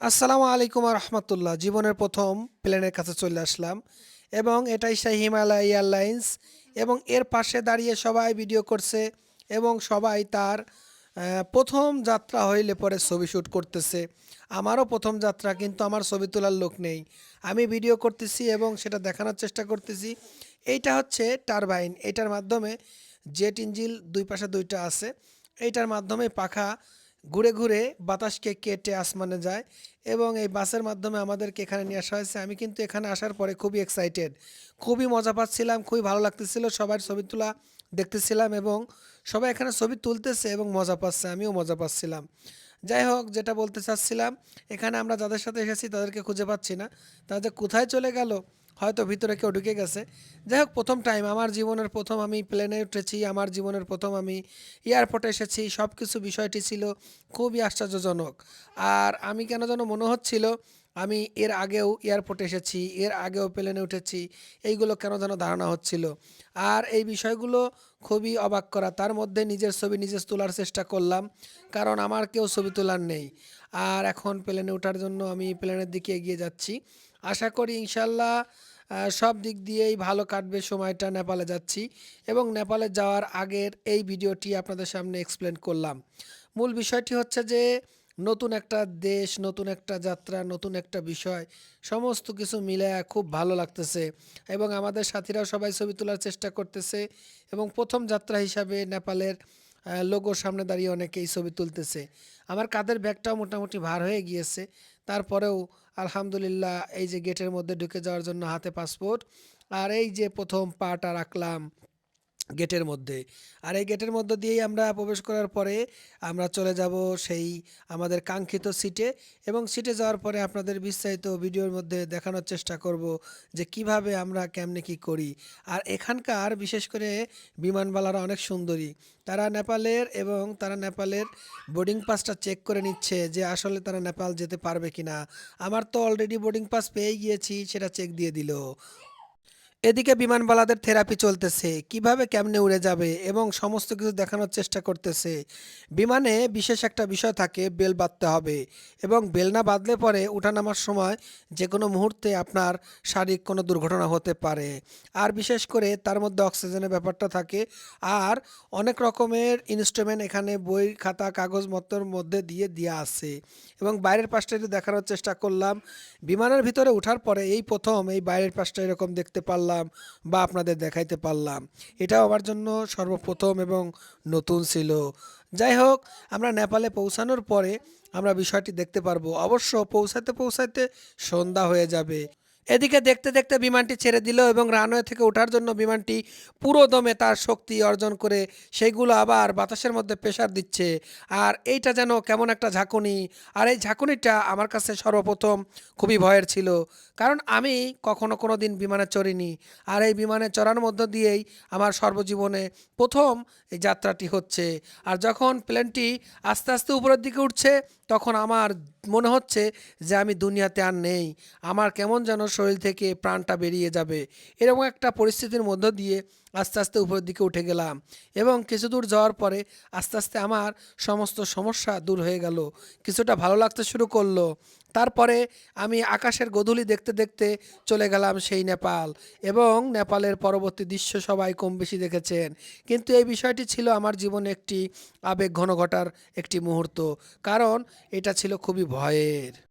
আসসালামু আলাইকুম রহমতুল্লাহ। জীবনের প্রথম প্লেনের কাছে চলে আসলাম এবং এটাই সেই হিমালয় এয়ারলাইন্স এবং এর পাশে দাঁড়িয়ে সবাই ভিডিও করছে এবং সবাই তার প্রথম যাত্রা হইলে পরে ছবি শ্যুট করতেছে। আমারও প্রথম যাত্রা, কিন্তু আমার ছবি তোলার লোক নেই। আমি ভিডিও করতেছি এবং সেটা দেখানোর চেষ্টা করতেছি। এইটা হচ্ছে টারবাইন। এটার মাধ্যমে জেট ইঞ্জিল দুই পাশে দুইটা আছে। এইটার মাধ্যমে পাখা ঘুরে ঘুরে বাতাসকে কেটে আসমানে যায় এবং এই বাসের মাধ্যমে আমাদেরকে এখানে নিয়ে আসা হয়েছে। আমি কিন্তু এখানে আসার পরে খুবই এক্সাইটেড খুবই মজা পাচ্ছিলাম, খুবই ভালো লাগতেছিল সবার ছবি তোলা দেখতেছিলাম এবং সবাই এখানে ছবি তুলতেছে এবং মজা পাচ্ছে, আমিও মজা পাচ্ছিলাম। যাই হোক, যেটা বলতে চাচ্ছিলাম, এখানে আমরা যাদের সাথে এসেছি তাদেরকে খুঁজে পাচ্ছি না। তাদের কোথায় চলে গেল হয়তো ভিতরে কেউ ঢুকে গেছে। যাই হোক, প্রথম টাইম আমার জীবনের প্রথম আমি প্লেনে উঠেছি, আমার জীবনের প্রথম আমি এয়ারপোর্টে এসেছি সব কিছু বিষয়টি ছিল খুবই আশ্চর্যজনক। আর আমি কেন যেন মনে হচ্ছিল, আমি এর আগেও এয়ারপোর্টে এসেছি, এর আগেও প্লেনে উঠেছি, এইগুলো কেন যেন ধারণা হচ্ছিল। আর এই বিষয়গুলো খুবই অবাক করা, তার মধ্যে নিজের ছবি নিজে তোলার চেষ্টা করলাম, কারণ আমার কেউ ছবি তোলার নেই। আর এখন প্লেনে ওঠার জন্য আমি প্লেনের দিকে এগিয়ে যাচ্ছি। আশা করি ইনশাল্লাহ সব দিক দিয়েই ভালো কাটবে সময়টা নেপালে যাচ্ছি এবং নেপালে যাওয়ার আগের এই ভিডিওটি আপনাদের সামনে এক্সপ্লেন করলাম। মূল বিষয়টি হচ্ছে যে নতুন একটা দেশ, নতুন একটা যাত্রা, নতুন একটা বিষয়, সমস্ত কিছু মিলে খুব ভালো লাগতেছে এবং আমাদের সাথীরাও সবাই ছবি তোলার চেষ্টা করতেছে এবং প্রথম যাত্রা হিসাবে নেপালের লোগোর সামনে দাঁড়িয়ে অনেকেই ছবি তুলতেছে। আমার কাঁধের ব্যাগটাও মোটামুটি ভার হয়ে গিয়েছে, তারপরেও আলহামদুলিল্লাহ, এই যে গেটের মধ্যে ঢুকে যাওয়ার জন্য হাতে পাসপোর্ট। আর এই যে প্রথম পাটা রাখলাম গেটের মধ্যে। আর এই গেটের মধ্য দিয়েই আমরা প্রবেশ করার পরে আমরা চলে যাব সেই আমাদের কাঙ্ক্ষিত সিটে এবং সিটে যাওয়ার পরে আপনাদের বিস্তারিত ভিডিওর মধ্যে দেখানোর চেষ্টা করব যে কীভাবে আমরা কেমনে কি করি। আর এখানকার বিশেষ করে বিমানবালারা অনেক সুন্দরী। তারা নেপালের এবং তারা নেপালের বোর্ডিং পাসটা চেক করে নিচ্ছে যে আসলে তারা নেপাল যেতে পারবে কিনা। আমার তো অলরেডি বোর্ডিং পাস পেয়ে গিয়েছি, সেটা চেক দিয়ে দিল। এদিকে বিমানবালাদের থেরাপি চলতেছে। কীভাবে, কেমনে উড়ে যাবে এবং সমস্ত কিছু দেখানোর চেষ্টা করতেছে। বিমানে বিশেষ একটা বিষয় থাকে, বেল বাঁধতে হবে এবং বেল না বাঁধলে পরে ওঠানামার সময় যে কোনো মুহূর্তে আপনার শারীরিক কোনো দুর্ঘটনা হতে পারে। আর বিশেষ করে তার মধ্যে অক্সিজেনের ব্যাপারটা থাকে। আর অনেক রকমের ইনস্ট্রুমেন্ট এখানে বই, খাতা, কাগজ কাগজপত্রের মধ্যে দিয়ে দেওয়া আছে। এবং বাইরের পাশটা একটু দেখানোর চেষ্টা করলাম। বিমানের ভিতরে ওঠার পরে এই প্রথম এই বাইরের পাশটা এরকম দেখতে পারলাম। বা আপনাদের দেখাইতে পারলাম। এটাও আমার জন্য সর্বপ্রথম এবং নতুন ছিল। যাই হোক, আমরা নেপালে পৌঁছানোর পরে আমরা বিষয়টি দেখতে পারব। অবশ্য পৌঁছাতে পৌঁছাতে সন্ধ্যা হয়ে যাবে। এদিকে দেখতে দেখতে বিমানটি ছেড়ে দিল এবং রানওয়ে থেকে ওঠার জন্য বিমানটি পুরো দমে তার শক্তি অর্জন করে সেইগুলো আবার বাতাসের মধ্যে প্রেশার দিচ্ছে। আর এইটা যেন কেমন একটা ঝাঁকুনি। আর এই ঝাঁকুনিটা আমার কাছে সর্বপ্রথম খুবই ভয়ের ছিল। কারণ আমি কখনো কোনো দিন বিমানে চড়িনি। আর এই বিমানে চড়ার মধ্য দিয়েই আমার সর্বজীবনে প্রথম এই যাত্রাটি হচ্ছে। আর যখন প্লেনটি আস্তে আস্তে উপরের দিকে উঠছে, তখন আমার মনে হচ্ছে যে আমি দুনিয়াতে আর নেই। আমার কেমন যেন শরীর থেকে প্রাণটা বেরিয়ে যাবে। এরকম একটা পরিস্থিতির মধ্য দিয়ে আস্তে আস্তে উপরের দিকে উঠে গেলাম এবং কিছু দূর যাওয়ার পরে আস্তে আস্তে আমার সমস্ত সমস্যা দূর হয়ে গেল। কিছুটা ভালো লাগতে শুরু করল। তারপরে আমি আকাশের গধূলি দেখতে দেখতে চলে গেলাম সেই নেপাল এবং নেপালের পরবর্তী দৃশ্য সবাই কম বেশি দেখেছেন। কিন্তু এই বিষয়টি ছিল আমার জীবনে একটি আবেগ ঘন ঘটার একটি মুহূর্ত। কারণ এটা ছিল খুবই ভয়ের।